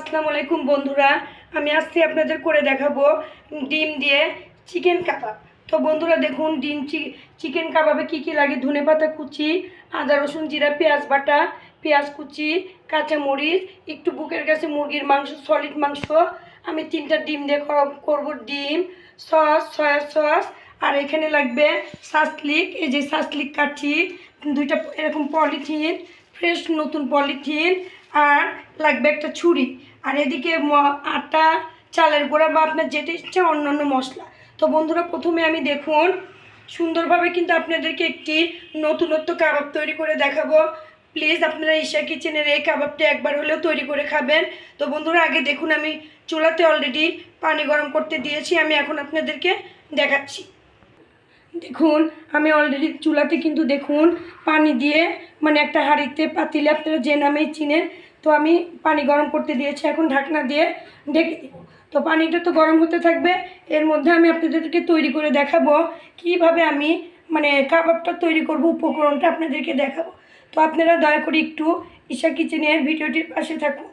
আসসালামু আলাইকুম বন্ধুরা। আমি আজকে আপনাদের করে দেখাবো ডিম দিয়ে চিকেন কাবাব। তো বন্ধুরা দেখুন, ডিম চিকেন কাবাবে কি কি লাগে? ধনে পাতা কুচি, আদা, রসুন, জিরা, পেঁয়াজ বাটা, পেঁয়াজ কুচি কাঁচা মরিচ একটু বুকের কাছে মুরগির মাংস সলিড মাংস। আমি তিনটা ডিম দিয়ে কর- করব ডিম, সস, সয়া সস, আর এখানে লাগবে সাসলিক এই যে সাসলিক কাঠি, দুইটা এরকম পলিথিন, ফ্রেশ নতুন পলিথিন আর লাগবে একটা ছুরি। আর এদিকে আটা, চালের গুঁড়া বা আপনার যেটা ইচ্ছা অন্যান্য মশলা। তো বন্ধুরা, প্রথমে আমি দেখুন, সুন্দরভাবে কিন্তু আপনাদেরকে একটি নতুনত্ব কাবাব তৈরি করে দেখাবো। প্লিজ, আপনারা ঈশা কিচেনের এই কাবাবটি একবার হলেও তৈরি করে খাবেন। তো বন্ধুরা, আগে দেখুন, আমি চুলাতে অলরেডি পানি গরম করতে দিয়েছি। আমি এখন আপনাদেরকে দেখাচ্ছি। দেখুন, আমি অলরেডি চুলাতে কিন্তু দেখুন, পানি দিয়ে মানে একটা হাঁড়িতে পাতিলে আপনারা যে নামেই চিনেন তো আমি পানি গরম করতে দিয়েছি, এখন ঢাকনা দিয়ে ঢেকে দিব। তো পানিটা তো গরম হতে থাকবে, এর মধ্যে আমি আপনাদেরকে তৈরি করে দেখাবো কীভাবে আমি মানে কাবাবটা তৈরি করব, উপকরণটা আপনাদেরকে দেখাবো। তো আপনারা দয়া করে একটু ঈশা কিচেনের ভিডিওটির পাশে থাকুন।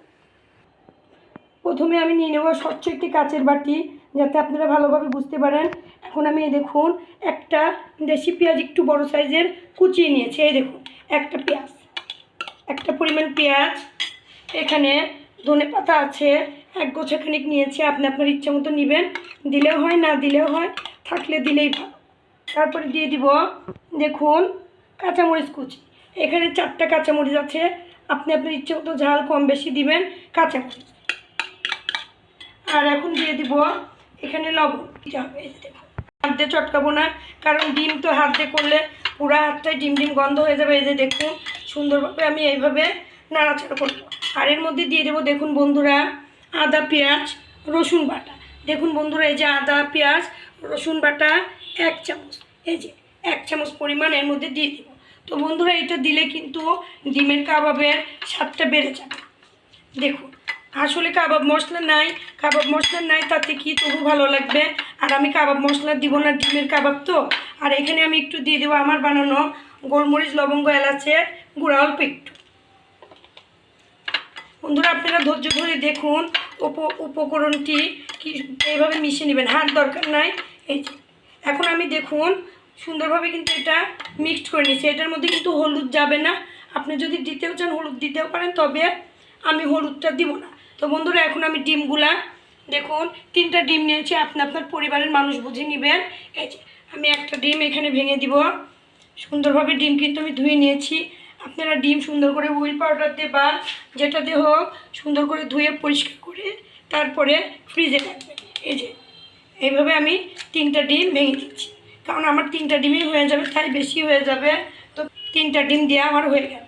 প্রথমে আমি নিয়ে নেব স্বচ্ছ একটি কাচের বাটি, যাতে আপনারা ভালোভাবে বুঝতে পারেন। এখন আমি দেখুন, একটা দেশি পেঁয়াজ একটু বড় সাইজের কুচিয়ে নিয়েছি। এই দেখুন, একটা পেঁয়াজ, একটা পরিমাণ পেঁয়াজ এখানে ধনে পাতা আছে, এক গোছাখানিক নিয়েছি, আপনি আপনার ইচ্ছা মতো নেবেন। দিলেও হয়, না দিলেও হয়, থাকলে দিলেই তারপরে দিয়ে দিব, দেখুন, কাঁচামরিচ কুচি। এখানে চারটা কাঁচামরিচ আছে, আপনি আপনার ইচ্ছে মতো ঝাল কম বেশি দিবেন কাঁচামরিচ আর এখন দিয়ে দিব, এখানে লবণ হাত দিয়ে চটকাবো না, কারণ ডিম তো হাত দিয়ে করলে পুরো হাতটাই ডিম ডিম গন্ধ হয়ে যাবে, এই যে দেখুন। সুন্দরভাবে আমি এইভাবে নাড়াচাড়া করব। আর এর মধ্যে দিয়ে দেবো, দেখুন বন্ধুরা, আদা, পেঁয়াজ, রসুন বাটা। দেখুন বন্ধুরা, এই যে আদা, পেঁয়াজ, রসুন বাটা, এক চামচ। এই যে এক চামচ পরিমাণ এর মধ্যে দিয়ে দেবো। তো বন্ধুরা, এটা দিলে কিন্তু ডিমের কাবাবের স্বাদটা বেড়ে যাবে। দেখুন, আসলে কাবাব মশলা নাই, কাবাব মশলা নাই, তাতে কি তবু ভালো লাগবে? আর আমি কাবাব মশলা দিব না ডিমের কাবাব তো? আর এখানে আমি একটু দিয়ে দেবো আমার বানানো গোলমরিচ, লবঙ্গ, এলাচের গুঁড়া, অল্প একটু। বন্ধুরা, আপনারা ধৈর্য ধরে দেখুন উপ, উপকরণটি কি, এইভাবে মিশিয়ে নেবেন। হাত দরকার নাই। এই এখন আমি দেখুন সুন্দরভাবে কিন্তু এটা মিক্সড করে নিচ্ছি এটার মধ্যে কিন্তু হলুদ যাবে না। আপনি যদি দিতেও চান, হলুদ দিতেও পারেন, তবে আমি হলুদটা দিব না। তো বন্ধুরা, এখন আমি ডিমগুলা, দেখুন, তিনটা ডিম নিয়েছি। আপনি, আপনার পরিবারের মানুষ বুঝে নেবেন। এই আমি একটা ডিম এখানে ভেঙে দিব। সুন্দরভাবে ডিম কিন্তু আমি ধুয়ে নিয়েছি। আপনারা ডিম সুন্দর করে হুইল পাউডার দিয়ে বা যেটা দিয়ে হোক সুন্দর করে ধুয়ে পরিষ্কার করে তারপরে ফ্রিজে রাখবেন এই যে, এইভাবে আমি তিনটা ডিম ভেঙে দিচ্ছি। কারণ আমার তিনটা ডিমই হয়ে যাবে, তাই বেশি হয়ে যাবে। তো তিনটা ডিম দিয়ে আমার হয়ে গেল।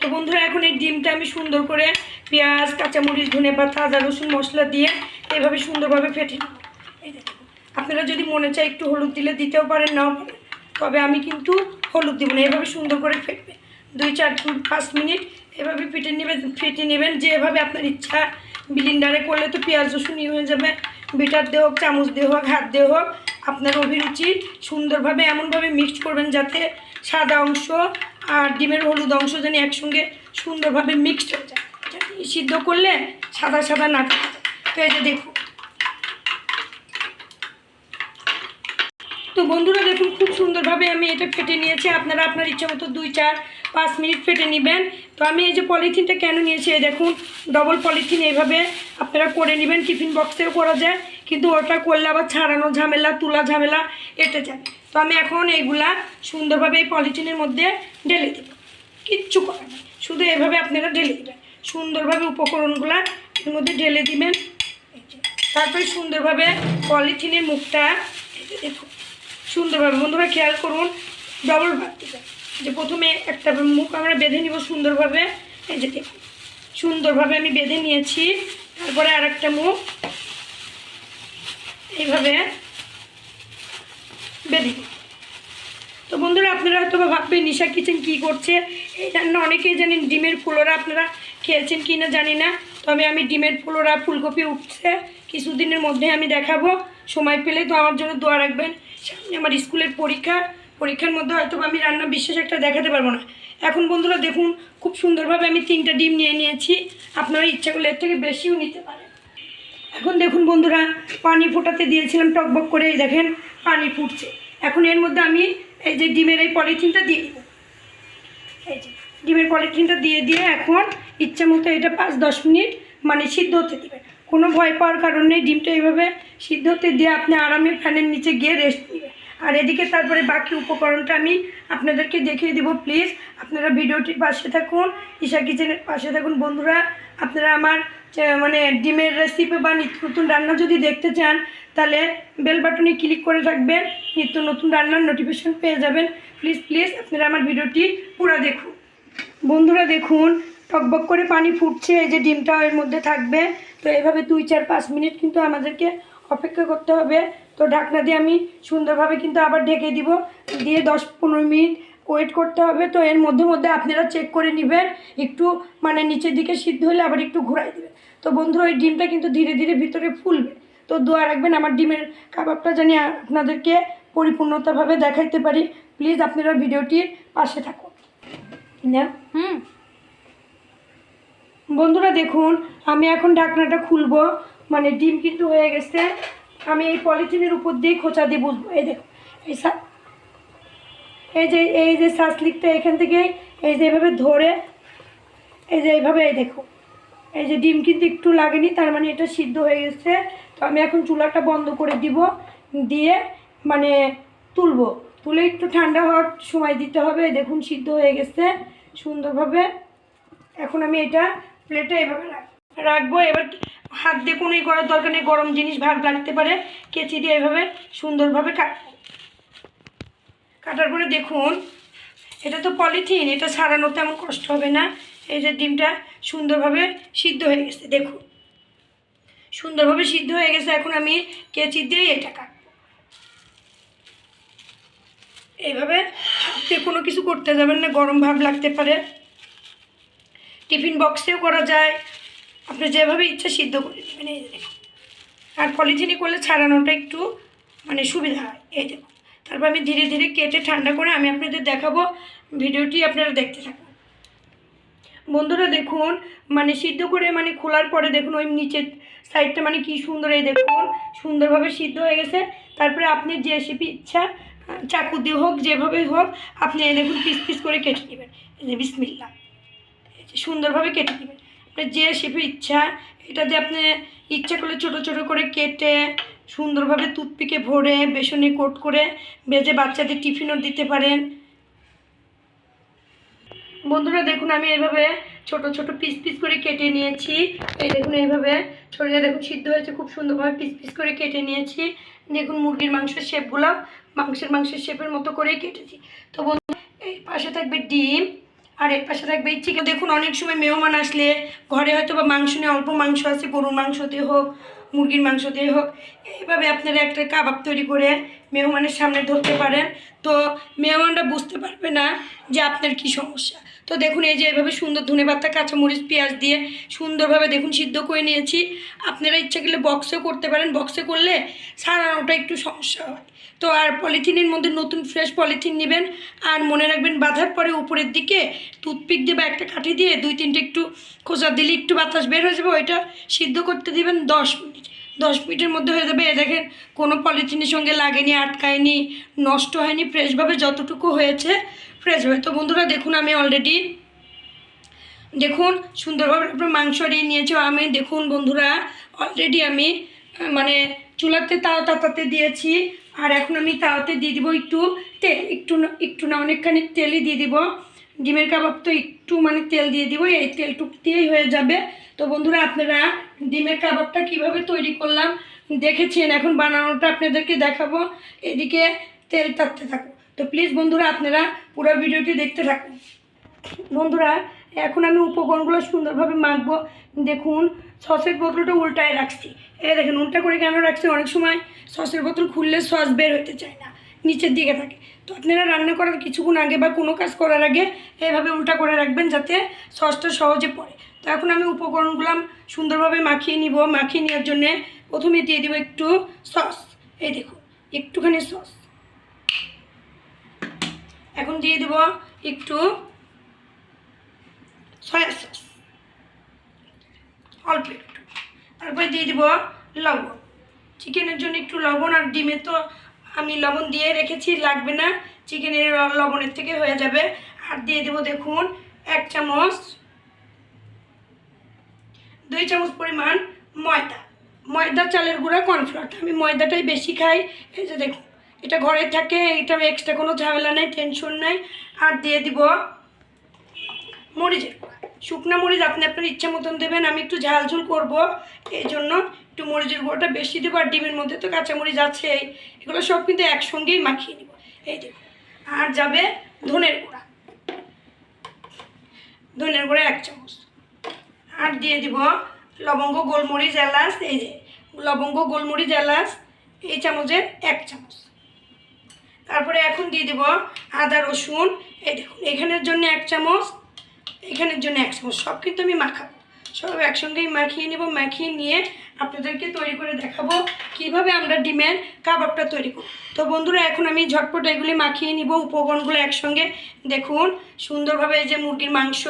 তো বন্ধুরা, এখন এই ডিমটা আমি সুন্দর করে পেঁয়াজ, কাঁচামরিচ, ধনে পাতা, আদা, রসুন, মশলা দিয়ে এভাবে সুন্দরভাবে ফেটে নেব। আপনারা যদি মনে চায় একটু হলুদ দিলে দিতেও পারেন, নাও পারেন। তবে আমি কিন্তু হলুদ দেবো না। এভাবে সুন্দর করে ফেটবে। দুই, চার পাঁচ মিনিট এভাবে ফেটে নেবেন ফেটে নেবেন। যেভাবে আপনার ইচ্ছা বিলিন্ডারে করলে তো পেঁয়াজ রসুনই হয়ে যাবে। বিটার দিয়ে হোক, চামচ দিয়ে হোক, হাত দিয়ে হোক, আপনার অভিরুচি সুন্দরভাবে এমনভাবে মিক্সড করবেন যাতে সাদা অংশ আর ডিমের হলুদ অংশ যেন একসঙ্গে সুন্দরভাবে মিক্সড হয়ে যায়। সিদ্ধ করলে সাদা সাদা না তো এই যে দেখুন তো বন্ধুরা দেখুন, খুব সুন্দরভাবে আমি এটা ফেটে নিয়েছি। আপনারা আপনার ইচ্ছে মতো দুই, চার, পাঁচ মিনিট ফেটে নেবেন। তো আমি এই যে পলিথিনটা কেন নিয়েছি, এই দেখুন ডবল পলিথিন এইভাবে আপনারা করে নেবেন, টিফিন বক্সেও করা যায়, কিন্তু ওটা করলে আবার ছাড়ানো ঝামেলা, তুলা ঝামেলা, এটে যাবে তো আমি এখন এইগুলা সুন্দরভাবে এই পলিথিনের মধ্যে ঢেলে দেব। কিচ্ছু করার নেই, শুধু এভাবে আপনারা ঢেলে দেবেন। সুন্দরভাবে উপকরণগুলা এর মধ্যে ঢেলে দিবেন। তারপরে সুন্দরভাবে পলিথিনের মুখটা এই সুন্দরভাবে বন্ধুরা, খেয়াল করুন ডবল যে প্রথমে একটা মুখ আমরা বেঁধে নিব সুন্দরভাবে। এই যে দেখুন, সুন্দরভাবে আমি বেঁধে নিয়েছি। তারপরে আর একটা মুখ এইভাবে বেঁধে তো বন্ধুরা, আপনারা হয়তো বা ভাববেন, নিশা কিচেন কী করছে? এই রান্না অনেকেই জানেন, ডিমের ফুলোরা আপনারা খেয়েছেন কি না জানি না। তবে আমি ডিমের ফুলোরা, ফুলকপি উঠছে। কিছুদিনের মধ্যে আমি দেখাবো। সময় পেলে তো আমার জন্য দোয়া রাখবেন। সামনে আমার স্কুলের পরীক্ষা, পরীক্ষার মধ্যে হয়তো আমি রান্না বিশেষ একটা দেখাতে পারব না। এখন বন্ধুরা দেখুন, খুব সুন্দরভাবে আমি তিনটা ডিম নিয়ে নিয়েছি। আপনারা ইচ্ছা করলে এর থেকে বেশিও নিতে পারেন। এখন দেখুন বন্ধুরা, পানি ফোটাতে দিয়েছিলাম টকবক করে, এই দেখেন পানি ফুটছে। এখন এর মধ্যে আমি এই যে ডিমের এই পলিথিনটা দিয়ে দেবো। এই যে ডিমের পলিথিনটা দিয়ে দিয়ে এখন ইচ্ছা মতো এটা পাঁচ দশ মিনিট মানে সিদ্ধ হতে দেবেন। কোনো ভয় পাওয়ার কারণ নেই। ডিমটা এইভাবে সিদ্ধ হতে দিয়ে আপনি আরামে ফ্যানের নিচে গিয়ে রেস্ট নেবেন। আর এদিকে তারপরে বাকি উপকরণটা আমি আপনাদেরকে দেখিয়ে দিব প্লিজ আপনারা ভিডিওটির পাশে থাকুন, ঈশা কিচেনের পাশে থাকুন। বন্ধুরা, আপনারা আমার মানে ডিমের রেসিপি বা নিত্য নতুন রান্না যদি দেখতে চান, তাহলে বেল বাটনে ক্লিক করে রাখবেন। নিত্য নতুন রান্নার নোটিফিকেশন পেয়ে যাবেন। প্লিজ প্লিজ আপনারা আমার ভিডিওটি পুরো দেখুন। বন্ধুরা, দেখুন টকবক করে পানি ফুটছে এই যে ডিমটা এর মধ্যে থাকবে। তো এইভাবে দুই চার পাঁচ মিনিট কিন্তু আমাদেরকে অপেক্ষা করতে হবে। তো ঢাকনা দিয়ে আমি সুন্দরভাবে কিন্তু আবার ঢেকে দিব। দিয়ে দশ পনেরো মিনিট ওয়েট করতে হবে। তো এর মধ্যে মধ্যে আপনারা চেক করে নেবেন। একটু মানে নিচের দিকে সিদ্ধ হলে আবার একটু ঘোরাই দেবেন। তো বন্ধুরা ওই ডিমটা কিন্তু ধীরে ধীরে ভিতরে ফুলবে। তো দোয়া রাখবেন আমার ডিমের কাবাবটা জানি আপনাদেরকে পরিপূর্ণতাভাবে দেখাইতে পারি। প্লিজ আপনারা ভিডিওটির পাশে থাকুন। হুম। বন্ধুরা দেখুন, আমি এখন ঢাকনাটা খুলবো। মানে ডিম কিন্তু হয়ে গেছে। আমি এই পলিথিনের উপর দিয়ে খোঁচা দিয়ে বুঝব। এই দেখো এই এই যে এই যে শাসলিকটা এখান থেকে, এই যে এইভাবে ধরে, এই যে এইভাবে, এই দেখো এই যে ডিম কিন্তু একটু লাগেনি, তার মানে এটা সিদ্ধ হয়ে গেছে। তো আমি এখন চুলাটা বন্ধ করে দিব, দিয়ে মানে তুলবো। তুলে একটু ঠান্ডা হওয়ার সময় দিতে হবে। দেখুন, সিদ্ধ হয়ে গেছে সুন্দরভাবে। এখন আমি এটা প্লেটে এভাবে রাখ- রাখব। এবার হাত দিয়ে কোনো করার দরকার নেই, গরম জিনিস ভাগ লাগতে পারে। কেচি দিয়ে এভাবে সুন্দরভাবে কাটবো কাটার পরে দেখুন, এটা তো পলিথিন, এটা ছাড়ানো তেমন কষ্ট হবে না। এই যে ডিমটা সুন্দরভাবে সিদ্ধ হয়ে গেছে, দেখুন। সুন্দরভাবে সিদ্ধ হয়ে গেছে, এখন আমি কেচি দিয়ে এটা কাটবো। এইভাবে হাতে কোনো কিছু করতে যাবেন না, গরম ভাব লাগতে পারে। টিফিন বক্সেও করা যায়। আপনি যেভাবে ইচ্ছা সিদ্ধ করে দেবেন এই দেখুন। আর পলিথিনে করলে ছাড়ানোটা একটু মানে সুবিধা হয়। এই দেখুন। তারপর আমি ধীরে ধীরে কেটে ঠান্ডা করে আমি আপনাদের দেখাবো। ভিডিওটি আপনারা দেখতে থাকুন। বন্ধুরা দেখুন মানে সিদ্ধ করে মানে খোলার পরে দেখুন ওই নিচের সাইডটা মানে কি সুন্দর এই দেখুন, সুন্দরভাবে সিদ্ধ হয়ে গেছে। তারপরে আপনি যে রেসিপি ইচ্ছা চাকু দিয়ে হোক যেভাবে হোক, আপনি এই দেখুন পিস পিস করে কেটে নেবেন। বিসমিল্লা সুন্দরভাবে কেটে নেবেন আপনার যে শেপে ইচ্ছা, এটা দিয়ে আপনি ইচ্ছা করলে ছোট ছোট করে কেটে, সুন্দরভাবে টুথপিকে ভরে, বেসনে কোট করে ভেজে বাচ্চাদের টিফিনও দিতে পারেন। বন্ধুরা, দেখুন আমি এইভাবে ছোট ছোট পিস পিস করে কেটে নিয়েছি। এই দেখুন এইভাবে ছড়িয়ে দেখুন, সিদ্ধ হয়েছে, খুব সুন্দরভাবে পিস পিস করে কেটে নিয়েছি। দেখুন মুরগির মাংসের শেপগুলো, মাংসের মাংসের শেপের মতো করেই কেটেছি। তো বন্ধু এই পাশে থাকবে ডিম। আর এর পাশে থাকবে চিকেন দেখুন, অনেক সময় মেহমান আসলে ঘরে হয়তো বা মাংস নিয়ে অল্প মাংস আছে, গরুর মাংস দিয়ে হোক, মুরগির মাংস দিয়ে হোক, এইভাবে আপনারা একটা কাবাব তৈরি করে মেহমানের সামনে ধরতে পারেন। তো মেহমানরা বুঝতে পারবে না যে আপনার কি সমস্যা। তো দেখুন, এই যে এভাবে সুন্দর ধনে পাতা, কাঁচামরিচ, পেঁয়াজ দিয়ে সুন্দরভাবে দেখুন সিদ্ধ করে নিয়েছি। আপনারা ইচ্ছা করলে বক্সেও করতে পারেন। বক্সে করলে সারানোটা একটু সমস্যা হয়। তো আর পলিথিনের মধ্যে নতুন ফ্রেশ পলিথিন নেবেন। আর মনে রাখবেন, বাঁধার পরে উপরের দিকে টুথপিক দিয়ে বা একটা কাঠি দিয়ে দুই তিনটে একটু খোঁচা দিলে একটু বাতাস বের হয়ে যাবে। ওইটা সিদ্ধ করতে দিবেন দশ মিনিট। দশ মিনিটের মধ্যে হয়ে যাবে। দেখেন, কোনো পলিথিনের সঙ্গে লাগেনি, আটকায়নি, নষ্ট হয়নি ফ্রেশভাবে যতটুকু হয়েছে ফ্রেশভাবে তো বন্ধুরা, দেখুন আমি অলরেডি দেখুন সুন্দরভাবে আপনার মাংস নিয়ে নিয়েছি। আমি, দেখুন বন্ধুরা অলরেডি আমি মানে চুলাতে তাও তাতাতে দিয়েছি। আর এখন আমি তাওয়াতে দিয়ে দিব একটু তেল একটু একটু না, অনেকখানি তেলই দিয়ে দিব। ডিমের কাবাব তো একটু মানে তেল দিয়ে দিব, এই তেলটুক দিয়েই হয়ে যাবে। তো বন্ধুরা, আপনারা ডিমের কাবাবটা কীভাবে তৈরি করলাম দেখেছেন, এখন বানানোটা আপনাদেরকে দেখাবো। এদিকে তেল তাপতে থাকো তো প্লিজ বন্ধুরা, আপনারা পুরো ভিডিওটি দেখতে থাকুন। বন্ধুরা এখন আমি উপকরণগুলো সুন্দরভাবে মাখবো। দেখুন, সসের বোতলটা উল্টায় রাখছি। এই দেখেন, উল্টা করে কেন রাখছি? অনেক সময় সসের বোতল খুললে সস বের হতে চায় না, নিচের দিকে থাকে। তো আপনারা রান্না করার কিছুক্ষণ আগে বা কোনো কাজ করার আগে এভাবে উল্টা করে রাখবেন যাতে সসটা সহজে পড়ে। তো এখন আমি উপকরণগুলো সুন্দরভাবে মাখিয়ে নিব। মাখিয়ে নেওয়ার জন্যে প্রথমে দিয়ে দেবো একটু সস। এই দেখুন, একটুখানি সস। এখন দিয়ে দেবো একটু সয়া সস অল্প একটু। তারপরে দিয়ে দিব লবণ। চিকেনের জন্য একটু লবণ আর ডিমে তো আমি লবণ দিয়ে রেখেছি, লাগবে না। চিকেনের লবণের থেকে হয়ে যাবে। আর দিয়ে দেবো দেখুন এক চামচ, দুই চামচ পরিমাণ ময়দা। ময়দা, চালের গুঁড়া, কর্নফ্লাওয়ার। আমি ময়দাটাই বেশি খাই। এই যে দেখুন, এটা ঘরে থাকে এটা এক্সট্রা কোনো ঝামেলা নেই টেনশন নাই। আর দিয়ে দিব মরিচের শুকনা মরিচ আপনি আপনার ইচ্ছা মতন দেবেন, আমি একটু ঝাল ঝুল করব। এই জন্য একটু মরিচের গুঁড়োটা বেশি দেবো আর ডিমের মধ্যে তো কাঁচা মরিচ আছেই। এগুলো সব কিন্তু একসঙ্গেই মাখিয়ে নিব। এই দেখুন আর যাবে ধনের গুঁড়া। ধনের গুঁড়া এক চামচ। আর দিয়ে দিব লবঙ্গ, গোলমরিচ, এলাচ, এই যে, লবঙ্গ, গোলমরিচ, এলাচ, এই চামচের এক চামচ। তারপরে এখন দিয়ে দেব আদা, রসুন, এই দেখুন, এখানের জন্য এক চামচ এখানের জন্য এক সব কিন্তু আমি মাখাবো সব একসঙ্গেই মাখিয়ে নেব, মাখিয়ে নিয়ে আপনাদেরকে তৈরি করে দেখাবো কীভাবে আমরা ডিমের কাবাবটা তৈরি করব তো বন্ধুরা, এখন আমি ঝটপট এগুলি মাখিয়ে নিব, উপকরণগুলো একসঙ্গে। দেখুন, সুন্দরভাবে যে মুরগির মাংস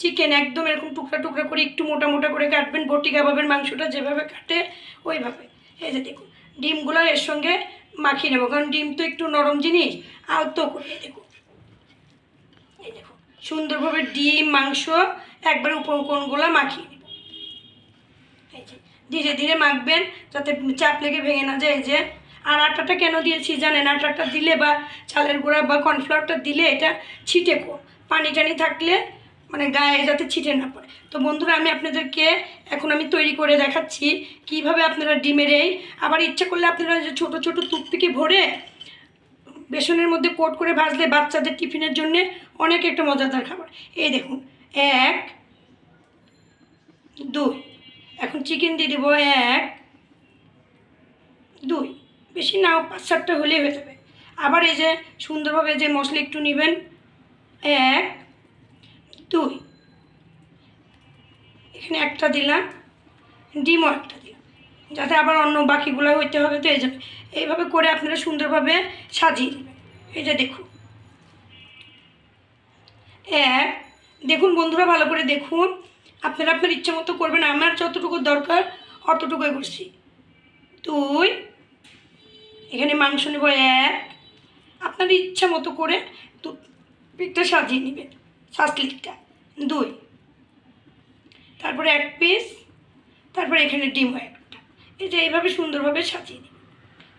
চিকেন একদম এরকম টুকরা টুকরা করে একটু মোটা মোটা করে কাটবেন, বটি কাবাবের মাংসটা যেভাবে কাটে ওইভাবে। এই যে দেখুন, ডিমগুলো এর সঙ্গে মাখিয়ে নেব, কারণ ডিম তো একটু নরম জিনিস, আলতো করে দেখুন। সুন্দরভাবে ডিম, মাংস, একবারে উপকরণগুলো মাখিয়ে ধীরে ধীরে মাখবেন যাতে চাপ লেগে ভেঙে না যায়। যে, আর আটাটা কেন দিয়েছি জানেন? আটাটা দিলে বা চালের গুঁড়া বা কর্নফ্লাওয়ারটা দিলে এটা ছিটে কো। পানি টানি থাকলে মানে গায়ে যাতে ছিটে না পড়ে। তো বন্ধুরা, আমি আপনাদেরকে এখন আমি তৈরি করে দেখাচ্ছি কীভাবে আপনারা ডিমের এই, আবার ইচ্ছা করলে আপনারা যে ছোটো ছোটো টুকপিকে ভরে বেসনের মধ্যে কোট করে ভাজলে বাচ্চাদের টিফিনের জন্য অনেক একটা মজাদার খাবার। এই দেখুন, এক, দুই, এখন চিকেন দিয়ে দেবো এক, দুই, বেশি নাও পাঁচ সাতটা হলেই হয়ে যাবে। আবার এই যে সুন্দরভাবে যে মশলা একটু নেবেন, এক, দুই, এখানে একটা দিলাম, ডিমও একটা দিলাম। যাতে আবার অন্য বাকিগুলো হইতে হবে তো এই এইভাবে করে আপনারা সুন্দরভাবে সাজিয়ে দেবেন যে দেখুন। এক, দেখুন বন্ধুরা, ভালো করে দেখুন। আপনারা আপনার ইচ্ছে মতো করবেন। আমার যতটুকু দরকার, অতটুকুই করছি। দুই, এখানে মাংস নেব। এক, আপনার ইচ্ছা মতো করে দু, পিঠটা সাজিয়ে নেবেন সাসলিকটা দুই, তারপরে এক পিস তারপরে এখানে ডিম একটা এই যে এইভাবে সুন্দরভাবে সাজিয়ে দিই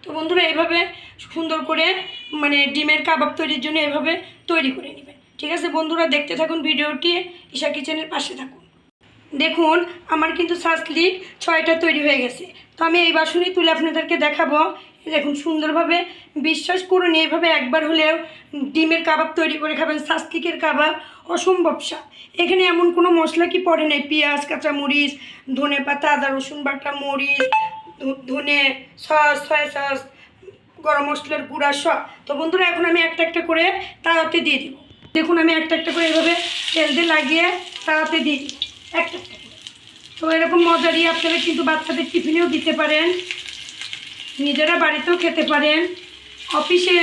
তো বন্ধুরা, এইভাবে সুন্দর করে মানে ডিমের কাবাব তৈরির জন্য এভাবে তৈরি করে নেবেন ঠিক আছে বন্ধুরা, দেখতে থাকুন ভিডিওটি, ঈশা কিচেনের পাশে থাকুন। দেখুন, আমার কিন্তু সাসলিক ছয়টা তৈরি হয়ে গেছে। তো আমি এই বাসনই তুলে আপনাদেরকে দেখাবো দেখুন, সুন্দরভাবে বিশ্বাস করুন, এইভাবে একবার হলেও ডিমের কাবাব তৈরি করে খাবেন সাসলিকের কাবাব, অসম্ভব স্বাদ। এখানে এমন কোনো মশলা কি পড়ে নেই? পেঁয়াজ, কাঁচামরিচ, ধনে পাতা, আদা, রসুন বাটা, মরিচ ধনে সস, সয়া সস, গরম মশলার গুঁড়া সব। তো বন্ধুরা, এখন আমি একটা একটা করে তাওয়াতে দিয়ে দিব। দেখুন, আমি একটা একটা করে এভাবে তেল দিয়ে লাগিয়ে দিয়ে দিব একটা একটা তো এরকম মজারই আপনারা কিন্তু বাচ্চাদের টিফিনেও দিতে পারেন। নিজেরা বাড়িতেও খেতে পারেন, অফিসে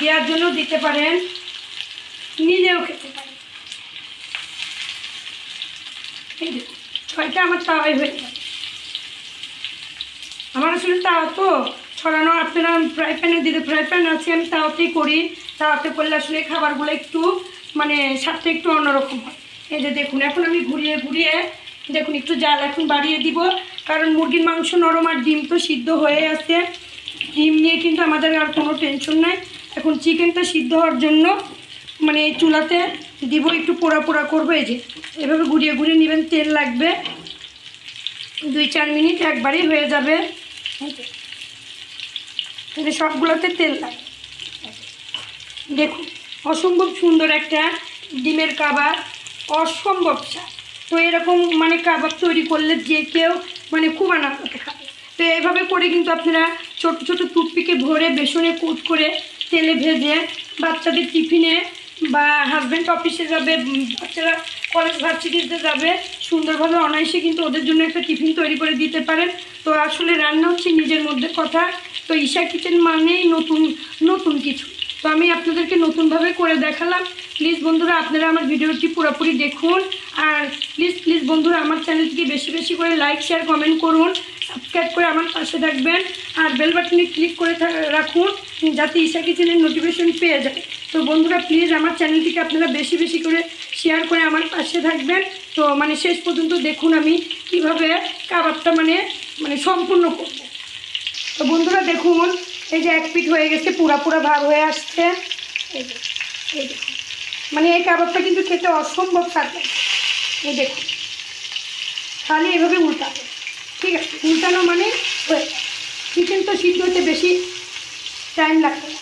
দেওয়ার জন্য দিতে পারেন, নিজেও খেতে পারেন। ছয়টা আমার তাওয়াই হয়ে যাবে আমার আসলে তাও তো ছড়ানো আপনারা ফ্রাই প্যানে দিতে ফ্রাই প্যান আছে, আমি তাওয়াতেই করি। তাওয়াতে করলে আসলে খাবারগুলো একটু মানে স্বাদটা একটু অন্যরকম হয়। এই যে দেখুন, এখন আমি ঘুরিয়ে ঘুরিয়ে, দেখুন, একটু জাল এখন বাড়িয়ে দিব। কারণ মুরগির মাংস নরম আর ডিম তো সিদ্ধ হয়ে আছে। ডিম নিয়ে কিন্তু আমাদের আর কোনো টেনশন নাই। এখন চিকেনটা সিদ্ধ হওয়ার জন্য মানে চুলাতে দিব, একটু পোড়া পোড়া করব। এই যে, এভাবে ঘুরিয়ে ঘুরিয়ে নেবেন, তেল লাগবে। দুই চার মিনিট একবারেই হয়ে যাবে। সবগুলোতে তেল লাগে দেখুন, অসম্ভব সুন্দর একটা ডিমের কাবাব অসম্ভব স্বাদ। তো এরকম মানে কাবাব তৈরি করলে যে কেউ মানে খুব আনন্দতে খাবে তো এভাবে করে কিন্তু আপনারা ছোট ছোট টুথপিকে ভরে বেসনে কুট করে তেলে ভেজে বাচ্চাদের টিফিনে বা হাজব্যান্ড অফিসে যাবে বাচ্চারা কলেজ ভার্সিটিতে যাবে, সুন্দরভাবে অনায়াসে কিন্তু ওদের জন্য একটা টিফিন তৈরি করে দিতে পারেন। তো আসলে রান্না হচ্ছে নিজের মধ্যে কথা। তো ঈশা কিচেন মানেই নতুন নতুন কিছু। তো আমি আপনাদেরকে নতুনভাবে করে দেখালাম। প্লিজ বন্ধুরা, আপনারা আমার ভিডিওটি পুরোপুরি দেখুন। আর প্লিজ প্লিজ বন্ধুরা, আমার চ্যানেলটিকে বেশি বেশি করে লাইক শেয়ার কমেন্ট করুন। সাবস্ক্রাইব করে আমার পাশে থাকবেন। আর বেল বাটনে ক্লিক করে রাখুন, যাতে ঈশা কিচেনের নোটিফিকেশন পেয়ে যায়। তো বন্ধুরা প্লিজ আমার চ্যানেলটিকে আপনারা বেশি বেশি করে শেয়ার করে আমার পাশে থাকবেন। তো মানে শেষ পর্যন্ত দেখুন আমি কীভাবে কাবাবটা মানে মানে সম্পূর্ণ করব। তো বন্ধুরা, দেখুন, এই যে এক পিঠ হয়ে গেছে, পুরা পুরা ভাব হয়ে আসছে। এই যে, এই দেখুন মানে এই কাবাবটা কিন্তু খেতে অসম্ভব লাগে। এই দেখুন। খালি এভাবে উল্টাবে ঠিক আছে, উল্টানো মানে হয়ে চিকেন তো সিদ্ধ হতে বেশি টাইম লাগবে না।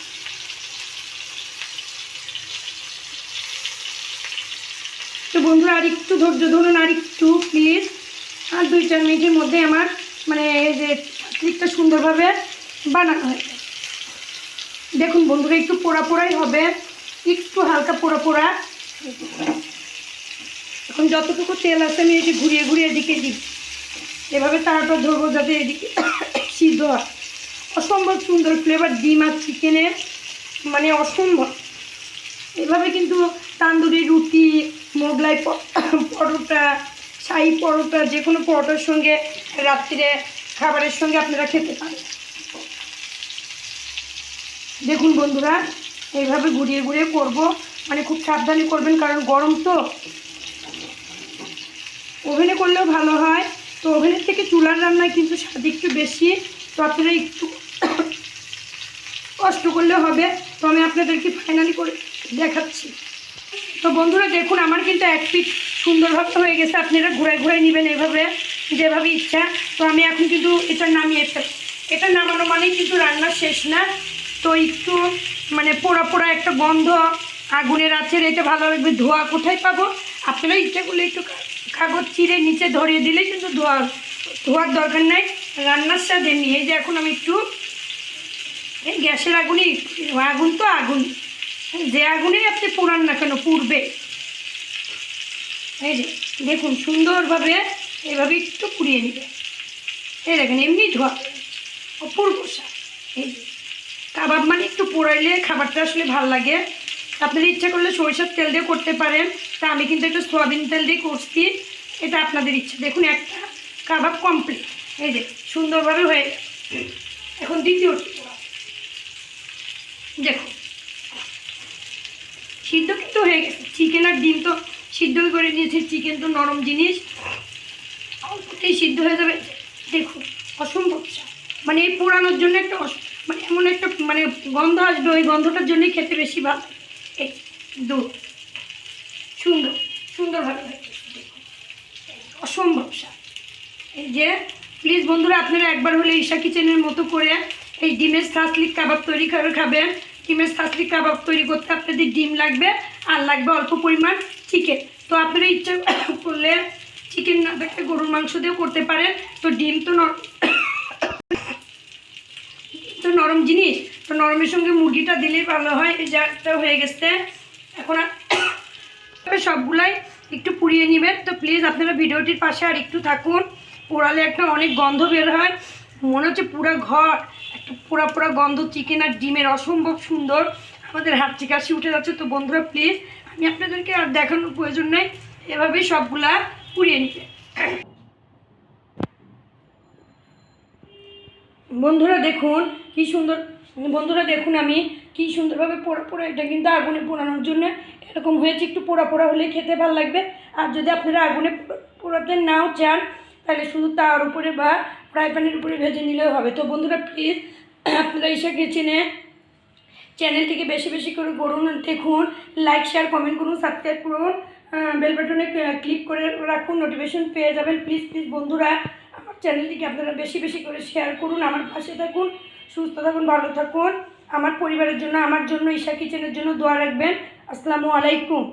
তো বন্ধুরা, আর একটু ধৈর্য ধরুন, আর একটু প্লিজ আর দুই চার মিনিটের মধ্যে আমার মানে এই যে ক্লিপটা সুন্দরভাবে বানানো হয়েছে দেখুন বন্ধুরা, একটু পোড়া পোড়াই হবে। একটু হালকা পোড়া পোড়া। এখন যতটুকু তেল আছে আমি এই ঘুরিয়ে ঘুরিয়ে এদিকে দিই। এভাবে তারপর ধরবো যাতে এদিকে সিদ্ধ হয়। অসম্ভব সুন্দর ফ্লেভার ডিম আর চিকেনের মানে অসম্ভব। এভাবে কিন্তু তান্দুরি, রুটি, মোগলাই, পরোটা, শাহি পরোটা, যে কোনো পরোটার সঙ্গে রাত্রিরে খাবারের সঙ্গে আপনারা খেতে পারেন। দেখুন বন্ধুরা এইভাবে ঘুরিয়ে ঘুরিয়ে করব। মানে খুব সাবধানে করবেন, কারণ গরম তো। ওভেনে করলেও ভালো হয়। তো ওভেনের থেকে চুলার রান্নায় কিন্তু স্বাদ একটু বেশি। তো আপনারা একটু কষ্ট করলে হবে। তো আমি আপনাদেরকে ফাইনালি করে দেখাচ্ছি। তো বন্ধুরা, দেখুন, আমার কিন্তু এক পিঠ সুন্দরভাবে হয়ে গেছে। আপনারা ঘুরাই ঘুরাই নেবেন এভাবে যেভাবে ইচ্ছা। তো আমি এখন কিন্তু এটা নামিয়ে এটা নামানো মানেই কিন্তু রান্না শেষ না। তো একটু মানে পোড়া পোড়া একটা গন্ধ আগুনের আছের এটা ভালো লাগবে, ধোয়া কোথায় পাবো? আপনারা ইচ্ছা করলে একটু কাগজ চিরে নিচে ধরিয়ে দিলেই কিন্তু ধোয়া, ধোয়ার দরকার নাই। রান্নার সাথে নিয়ে যে এখন আমি একটু, এই গ্যাসের আগুনই আগুন তো আগুন, যে আগুনেই আপনি পোড়ান না কেন, পুড়বে। এই যে, দেখুন সুন্দরভাবে এভাবে একটু পুড়িয়ে নেবে। এই দেখেন, এমনি ধোয়া, অপূর্ব স্বাদ। এই যে। কাবাব মানে একটু পোড়াইলে খাবারটা আসলে ভালো লাগে। আপনাদের ইচ্ছা করলে সরিষার তেল দিয়ে করতে পারেন। তা আমি কিন্তু একটু সয়াবিন তেল দিয়ে করছি। এটা আপনাদের ইচ্ছা। দেখুন, একটা কাবাব কমপ্লিট এই যে, সুন্দরভাবে হয়ে এখন দ্বিতীয়। দেখুন। সিদ্ধ কিন্তু হয়ে গেছে। চিকেন আর ডিম তো সিদ্ধ করে নিয়েছি। চিকেন তো নরম জিনিস। সিদ্ধ হয়ে যাবে। দেখুন, অসম্ভব মানে এই পোড়ানোর জন্য একটা অস- মানে এমন একটা মানে গন্ধ আসবে, ওই গন্ধটার জন্যই খেতে বেশি ভালো। এই দুধ সুন্দর, সুন্দরভাবে হয়ে অসম্ভব এই যে প্লিজ বন্ধুরা, আপনারা একবার হলে ঈশা কিচেনের মতো করে এই ডিমের সাসলিক কাবাব তৈরি করে খাবেন। ডিমের সাসলিক কাবাব তৈরি করতে আপনাদের ডিম লাগবে, আর লাগবে অল্প পরিমাণ চিকেন তো আপনারা ইচ্ছা করলে চিকেন না থাকলে গরুর মাংস দিয়েও করতে পারেন। তো ডিম তো তো নরম জিনিস। তো নরমের সঙ্গে মুরগিটা দিলেই ভালো হয়, এই জারটা হয়ে গেছে। এখন সবগুলাই একটু পুড়িয়ে নেবেন। তো প্লিজ আপনারা ভিডিওটির পাশে আর একটু থাকুন। পোড়ালে একটা অনেক গন্ধ বের হয়। মনে হচ্ছে পুরো ঘর, একটা পোড়া পোড়া গন্ধ, চিকেন আর ডিমের। অসম্ভব সুন্দর। আমাদের হাত থেকে কাশি উঠে যাচ্ছে। তো বন্ধুরা প্লিজ আমি আপনাদেরকে আর দেখানোর প্রয়োজন নেই। এভাবেই সবগুলা পুড়িয়ে নিতে বন্ধুরা দেখুন, কি সুন্দর, বন্ধুরা দেখুন আমি কি সুন্দরভাবে পোড়া পোড়া, এটা কিন্তু আগুনে পোড়ানোর জন্য এরকম হয়েছে, একটু পোড়া পোড়া হলেই খেতে ভালো লাগবে। আর যদি আপনারা আগুনে পোড়াতে নাও চান, তাহলে শুধু তার উপরে বা ফ্রাই প্যানের উপরে ভেজে নিলেও হবে। তো বন্ধুরা প্লিজ আপনারা এসে কিচেনে চ্যানেলটিকে বেশি বেশি করে করুন দেখুন লাইক শেয়ার কমেন্ট করুন সাবস্ক্রাইব করুন বেল বাটনে ক্লিক করে রাখুন নোটিফিকেশন পেয়ে যাবেন। প্লিজ প্লিজ বন্ধুরা আমার চ্যানেলটিকে আপনারা বেশি বেশি করে শেয়ার করুন, আমার পাশে থাকুন, সুস্থ থাকুন, ভালো থাকুন। আমার পরিবারের জন্য, আমার জন্য, ঈশা কিচেনের জন্য দোয়া রাখবেন। আসসালামু আলাইকুম।